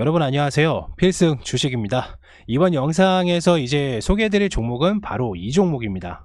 여러분 안녕하세요. 필승 주식입니다. 이번 영상에서 이제 소개해드릴 종목은 바로 이 종목입니다.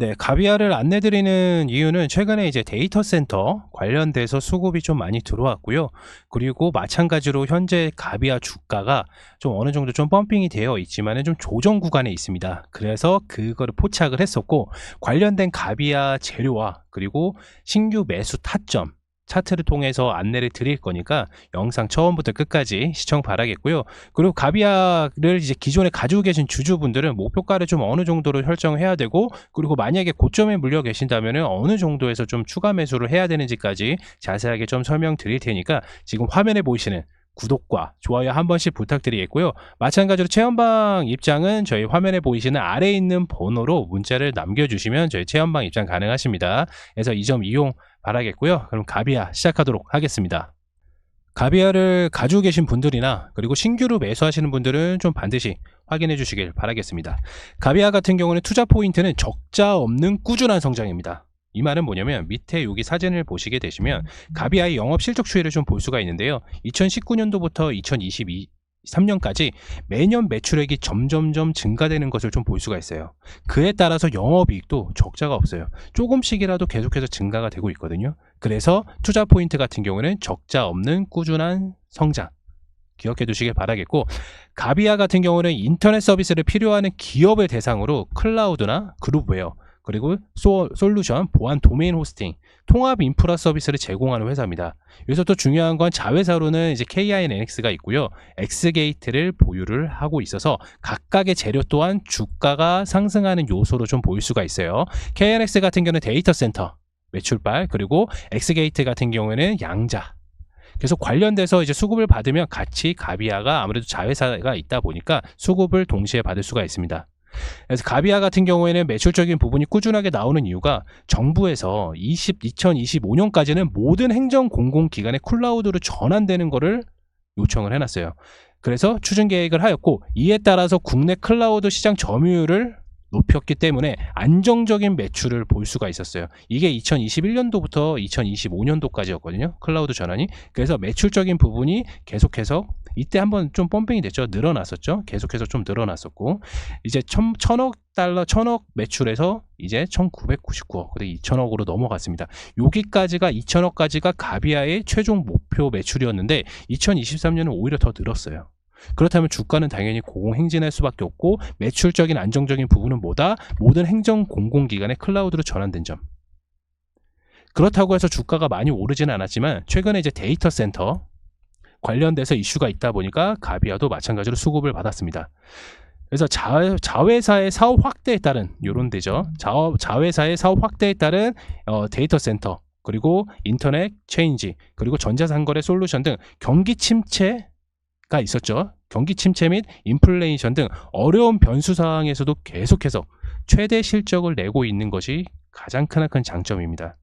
네, 가비아를 안내드리는 이유는 최근에 이제 데이터 센터 관련돼서 수급이 좀 많이 들어왔고요. 그리고 마찬가지로 현재 가비아 주가가 좀 어느 정도 좀 펌핑이 되어 있지만은 좀 조정 구간에 있습니다. 그래서 그거를 포착을 했었고 관련된 가비아 재료와 그리고 신규 매수 타점 차트를 통해서 안내를 드릴 거니까 영상 처음부터 끝까지 시청 바라겠고요. 그리고 가비아를 이제 기존에 가지고 계신 주주분들은 목표가를 좀 어느 정도로 설정해야 되고 그리고 만약에 고점에 물려 계신다면 어느 정도에서 좀 추가 매수를 해야 되는지까지 자세하게 좀 설명드릴 테니까 지금 화면에 보이시는 구독과 좋아요 한 번씩 부탁드리겠고요. 마찬가지로 체험방 입장은 저희 화면에 보이시는 아래에 있는 번호로 문자를 남겨주시면 저희 체험방 입장 가능하십니다. 그래서 이 점 이용 바라겠고요. 그럼 가비아 시작하도록 하겠습니다. 가비아를 가지고 계신 분들이나 그리고 신규로 매수하시는 분들은 좀 반드시 확인해 주시길 바라겠습니다. 가비아 같은 경우는 투자 포인트는 적자 없는 꾸준한 성장입니다. 이 말은 뭐냐면 밑에 여기 사진을 보시게 되시면 가비아의 영업 실적 추이를 좀 볼 수가 있는데요. 2019년도부터 2022 3년까지 매년 매출액이 점점점 증가되는 것을 좀 볼 수가 있어요. 그에 따라서 영업이익도 적자가 없어요. 조금씩이라도 계속해서 증가가 되고 있거든요. 그래서 투자 포인트 같은 경우는 적자 없는 꾸준한 성장. 기억해 두시길 바라겠고 가비아 같은 경우는 인터넷 서비스를 필요하는 기업을 대상으로 클라우드나 그룹웨어 그리고 소, 솔루션, 보안 도메인 호스팅, 통합 인프라 서비스를 제공하는 회사입니다. 여기서 또 중요한 건 자회사로는 이제 KINX가 있고요. 엑스게이트를 보유를 하고 있어서 각각의 재료 또한 주가가 상승하는 요소로 좀 보일 수가 있어요. KNX 같은 경우는 데이터 센터 매출발 그리고 엑스게이트 같은 경우에는 양자 그래서 관련돼서 이제 수급을 받으면 같이 가비아가 아무래도 자회사가 있다 보니까 수급을 동시에 받을 수가 있습니다. 그래서 가비아 같은 경우에는 매출적인 부분이 꾸준하게 나오는 이유가 정부에서 20, 2025년까지는 모든 행정 공공기관의 클라우드로 전환되는 것을 요청을 해놨어요. 그래서 추진 계획을 하였고 이에 따라서 국내 클라우드 시장 점유율을 높였기 때문에 안정적인 매출을 볼 수가 있었어요. 이게 2021년도부터 2025년도까지였거든요. 클라우드 전환이. 그래서 매출적인 부분이 계속해서 이때 한번 좀 펌핑이 됐죠. 늘어났었죠. 계속해서 좀 늘어났었고 이제 천, 천억 달러, 천억 매출에서 이제 1999억, 그리고 2천억으로 넘어갔습니다. 여기까지가 2천억까지가 가비아의 최종 목표 매출이었는데 2023년은 오히려 더 늘었어요. 그렇다면 주가는 당연히 고공행진할 수밖에 없고 매출적인 안정적인 부분은 뭐다? 모든 행정 공공기관의 클라우드로 전환된 점. 그렇다고 해서 주가가 많이 오르지는 않았지만 최근에 이제 데이터 센터 관련돼서 이슈가 있다 보니까 가비아도 마찬가지로 수급을 받았습니다. 그래서 자, 자회사의 사업 확대에 따른 요런 데죠. 자, 자회사의 사업 확대에 따른 어, 데이터 센터 그리고 인터넷 체인지 그리고 전자상거래 솔루션 등 경기 침체가 있었죠. 경기 침체 및 인플레이션 등 어려운 변수 상황에서도 계속해서 최대 실적을 내고 있는 것이 가장 크나큰 장점입니다.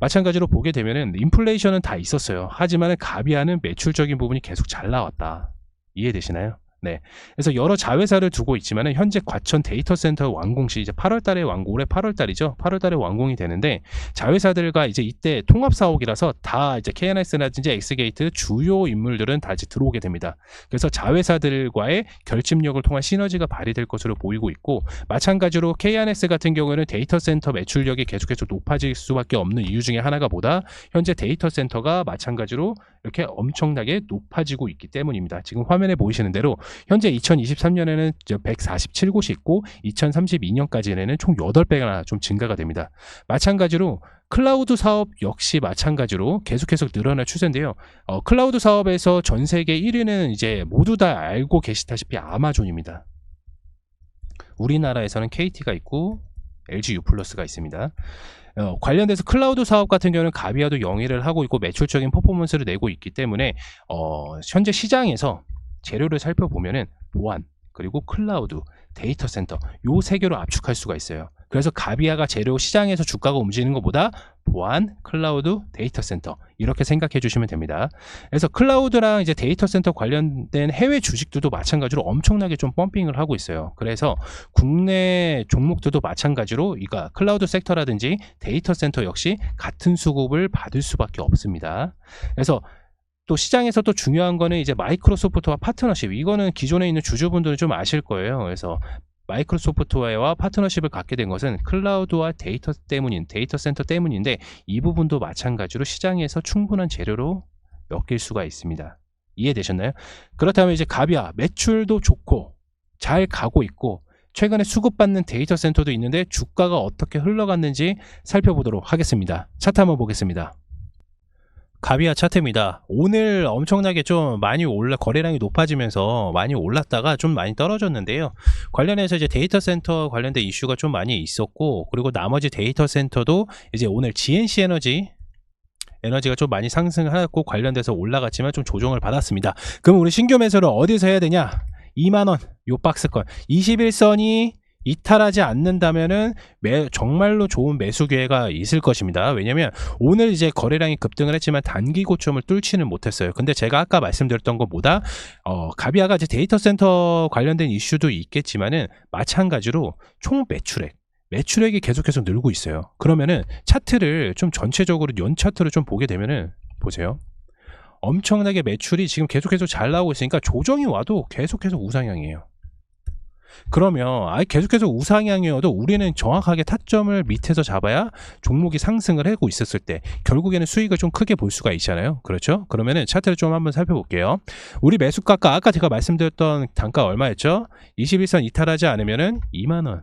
마찬가지로 보게 되면은 인플레이션은 다 있었어요. 하지만 가비아는 매출적인 부분이 계속 잘 나왔다. 이해되시나요? 네. 그래서 여러 자회사를 두고 있지만 현재 과천 데이터 센터 완공 시 이제 8월 달에 완공, 올해 8월 달이죠. 8월 달에 완공이 되는데 자회사들과 이제 이때 통합 사옥이라서 다 이제 KNS라든지 엑스게이트 주요 인물들은 다 이제 들어오게 됩니다. 그래서 자회사들과의 결집력을 통한 시너지가 발휘될 것으로 보이고 있고 마찬가지로 KNS 같은 경우에는 데이터 센터 매출력이 계속해서 높아질 수밖에 없는 이유 중에 하나가 보다 현재 데이터 센터가 마찬가지로 이렇게 엄청나게 높아지고 있기 때문입니다. 지금 화면에 보이시는 대로 현재 2023년에는 147곳이 있고 2032년까지는 총 8배가 좀 증가가 됩니다. 마찬가지로 클라우드 사업 역시 마찬가지로 계속해서 늘어날 추세인데요. 어, 클라우드 사업에서 전 세계 1위는 이제 모두 다 알고 계시다시피 아마존입니다. 우리나라에서는 KT가 있고 LG U 플러스가 있습니다. 어, 관련돼서 클라우드 사업 같은 경우는 가비아도 영위를 하고 있고 매출적인 퍼포먼스를 내고 있기 때문에 어, 현재 시장에서 재료를 살펴보면은 보안 그리고 클라우드 데이터 센터 요 세 개로 압축할 수가 있어요. 그래서 가비아가 재료 시장에서 주가가 움직이는 것보다 보안, 클라우드, 데이터 센터 이렇게 생각해 주시면 됩니다. 그래서 클라우드랑 이제 데이터 센터 관련된 해외 주식들도 마찬가지로 엄청나게 좀 펌핑을 하고 있어요. 그래서 국내 종목들도 마찬가지로 이가 클라우드 섹터라든지 데이터 센터 역시 같은 수급을 받을 수밖에 없습니다. 그래서 또 시장에서 또 중요한 거는 이제 마이크로소프트와 파트너십. 이거는 기존에 있는 주주분들은 좀 아실 거예요. 그래서 마이크로소프트와의 파트너십을 갖게 된 것은 클라우드와 데이터 때문인 데이터 센터 때문인데 이 부분도 마찬가지로 시장에서 충분한 재료로 엮일 수가 있습니다. 이해되셨나요? 그렇다면 이제 가비아 매출도 좋고 잘 가고 있고 최근에 수급받는 데이터 센터도 있는데 주가가 어떻게 흘러갔는지 살펴보도록 하겠습니다. 차트 한번 보겠습니다. 가비아 차트입니다. 오늘 엄청나게 좀 많이 올라 거래량이 높아지면서 많이 올랐다가 좀 많이 떨어졌는데요. 관련해서 이제 데이터 센터 관련된 이슈가 좀 많이 있었고 그리고 나머지 데이터 센터도 이제 오늘 GNC 에너지 에너지가 좀 많이 상승을 하고 관련돼서 올라갔지만 좀 조정을 받았습니다. 그럼 우리 신규 매수를 어디서 해야 되냐? 2만원 요 박스권 21선이 이탈하지 않는다면은 매, 정말로 좋은 매수 기회가 있을 것입니다. 왜냐면 오늘 이제 거래량이 급등을 했지만 단기 고점을 뚫지는 못했어요. 근데 제가 아까 말씀드렸던 것보다 어, 가비아가 이제 데이터 센터 관련된 이슈도 있겠지만은 마찬가지로 총 매출액 매출액이 계속해서 늘고 있어요. 그러면은 차트를 좀 전체적으로 연 차트를 좀 보게 되면은 보세요. 엄청나게 매출이 지금 계속해서 잘 나오고 있으니까 조정이 와도 계속해서 우상향이에요. 그러면 아예 계속해서 우상향이어도 우리는 정확하게 타점을 밑에서 잡아야 종목이 상승을 하고 있었을 때 결국에는 수익을 좀 크게 볼 수가 있잖아요. 그렇죠? 그러면은 차트를 좀 한번 살펴볼게요. 우리 매수가가 아까 제가 말씀드렸던 단가 얼마였죠? 21선 이탈하지 않으면은 2만 원.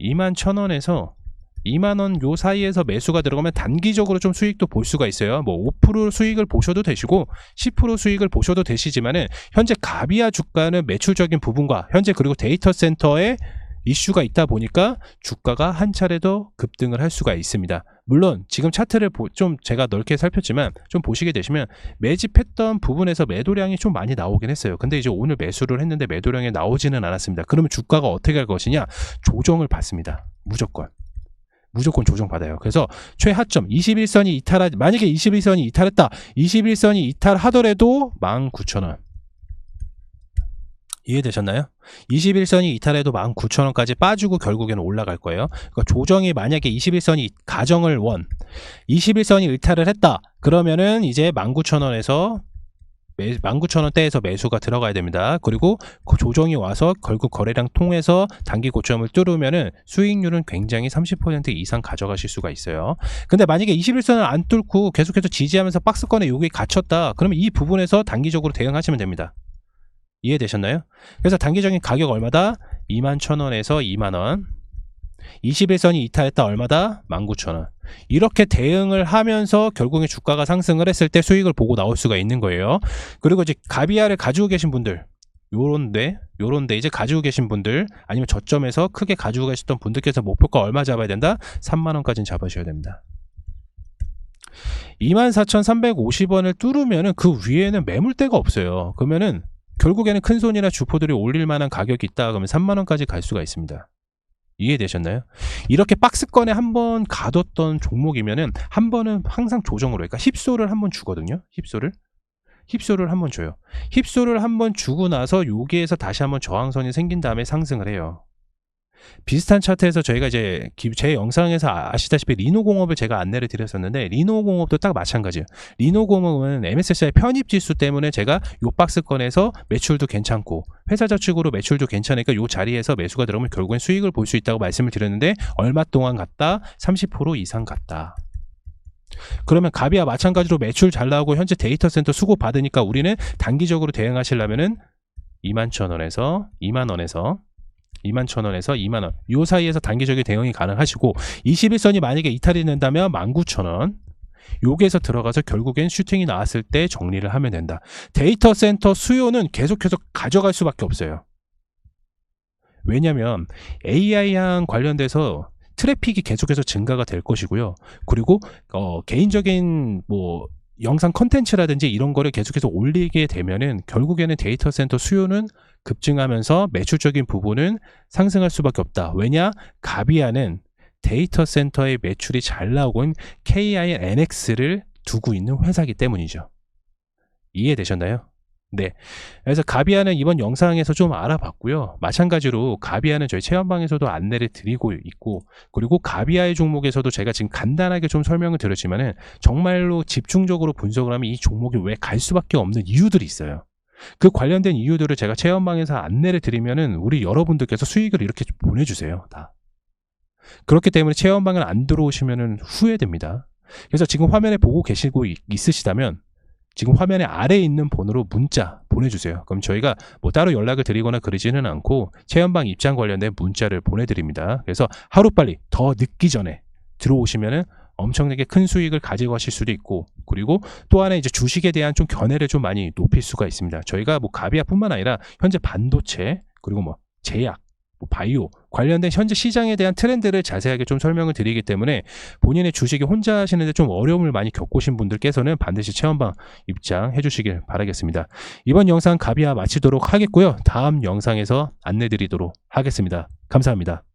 2만 1,000원에서 2만 원 요 사이에서 매수가 들어가면 단기적으로 좀 수익도 볼 수가 있어요. 뭐 5% 수익을 보셔도 되시고 10% 수익을 보셔도 되시지만은 현재 가비아 주가는 매출적인 부분과 현재 그리고 데이터 센터에 이슈가 있다 보니까 주가가 한 차례 더 급등을 할 수가 있습니다. 물론 지금 차트를 보- 좀 제가 넓게 살폈지만 좀 보시게 되시면 매집했던 부분에서 매도량이 좀 많이 나오긴 했어요. 근데 이제 오늘 매수를 했는데 매도량이 나오지는 않았습니다. 그러면 주가가 어떻게 할 것이냐? 조정을 받습니다. 무조건. 무조건 조정받아요. 그래서 최하점 21선이 이탈하 만약에 21선이 이탈했다. 21선이 이탈하더라도 19,000원. 이해되셨나요? 21선이 이탈해도 19,000원까지 빠지고 결국에는 올라갈 거예요. 그러니까 조정이 만약에 21선이 가정을 원 21선이 이탈을 했다. 그러면은 이제 19,000원에서 19,000원대에서 매수가 들어가야 됩니다. 그리고 그 조정이 와서 결국 거래량 통해서 단기 고점을 뚫으면은 수익률은 굉장히 30% 이상 가져가실 수가 있어요. 근데 만약에 21선을 안 뚫고 계속해서 지지하면서 박스권에 여기 갇혔다. 그러면 이 부분에서 단기적으로 대응하시면 됩니다. 이해되셨나요? 그래서 단기적인 가격 얼마다? 21,000원에서 2만원. 21선이 이탈했다 얼마다? 19,000원. 이렇게 대응을 하면서 결국에 주가가 상승을 했을 때 수익을 보고 나올 수가 있는 거예요. 그리고 이제 가비아를 가지고 계신 분들, 요런데, 요런데 이제 가지고 계신 분들, 아니면 저점에서 크게 가지고 계셨던 분들께서 목표가 얼마 잡아야 된다? 3만 원까지는 잡으셔야 됩니다. 24,350원을 뚫으면은 그 위에는 매물대가 없어요. 그러면은 결국에는 큰 손이나 주포들이 올릴 만한 가격이 있다 그러면 3만 원까지 갈 수가 있습니다. 이해되셨나요? 이렇게 박스권에 한 번 가뒀던 종목이면은 한 번은 항상 조정으로 그러니까 힙소를 한 번 주거든요. 힙소를 힙소를 한 번 줘요. 힙소를 한 번 주고 나서 여기에서 다시 한번 저항선이 생긴 다음에 상승을 해요. 비슷한 차트에서 저희가 이제 기- 제 영상에서 아- 아시다시피 리노공업을 제가 안내를 드렸었는데 리노공업도 딱 마찬가지예요. 리노공업은 MSCI 편입 지수 때문에 제가 요 박스권에서 매출도 괜찮고 회사 저축으로 매출도 괜찮으니까 요 자리에서 매수가 들어오면 결국엔 수익을 볼 수 있다고 말씀을 드렸는데 얼마 동안 갔다? 30% 이상 갔다. 그러면 가비와 마찬가지로 매출 잘 나오고 현재 데이터 센터 수고 받으니까 우리는 단기적으로 대응하시려면은 2만 천 원에서 2만 원에서 2만 천 원에서 2만 원. 요 사이에서 단기적인 대응이 가능하시고 21선이 만약에 이탈이 된다면 19,000원. 여기에서 들어가서 결국엔 슈팅이 나왔을 때 정리를 하면 된다. 데이터 센터 수요는 계속해서 가져갈 수밖에 없어요. 왜냐하면 AI랑 관련돼서 트래픽이 계속해서 증가가 될 것이고요. 그리고 어, 개인적인 뭐 영상 컨텐츠라든지 이런 거를 계속해서 올리게 되면은 결국에는 데이터 센터 수요는 급증하면서 매출적인 부분은 상승할 수밖에 없다. 왜냐? 가비아는 데이터 센터의 매출이 잘 나오고 있는 KINX를 두고 있는 회사이기 때문이죠. 이해되셨나요? 네. 그래서 가비아는 이번 영상에서 좀 알아봤고요. 마찬가지로 가비아는 저희 체험방에서도 안내를 드리고 있고, 그리고 가비아의 종목에서도 제가 지금 간단하게 좀 설명을 드렸지만은 정말로 집중적으로 분석을 하면 이 종목이 왜 갈 수밖에 없는 이유들이 있어요. 그 관련된 이유들을 제가 체험방에서 안내를 드리면은 우리 여러분들께서 수익을 이렇게 보내주세요. 다. 그렇기 때문에 체험방을 안 들어오시면은 후회됩니다. 그래서 지금 화면에 보고 계시고 있- 있으시다면 지금 화면에 아래에 있는 번호로 문자 보내주세요. 그럼 저희가 뭐 따로 연락을 드리거나 그러지는 않고 체험방 입장 관련된 문자를 보내드립니다. 그래서 하루빨리 더 늦기 전에 들어오시면은 엄청나게 큰 수익을 가지고 가실 수도 있고 그리고 또 하나 이제 주식에 대한 좀 견해를 좀 많이 높일 수가 있습니다. 저희가 뭐 가비아뿐만 아니라 현재 반도체 그리고 뭐 제약 뭐 바이오 관련된 현재 시장에 대한 트렌드를 자세하게 좀 설명을 드리기 때문에 본인의 주식이 혼자 하시는데 좀 어려움을 많이 겪으신 분들께서는 반드시 체험방 입장해 주시길 바라겠습니다. 이번 영상 가비아 마치도록 하겠고요. 다음 영상에서 안내 드리도록 하겠습니다. 감사합니다.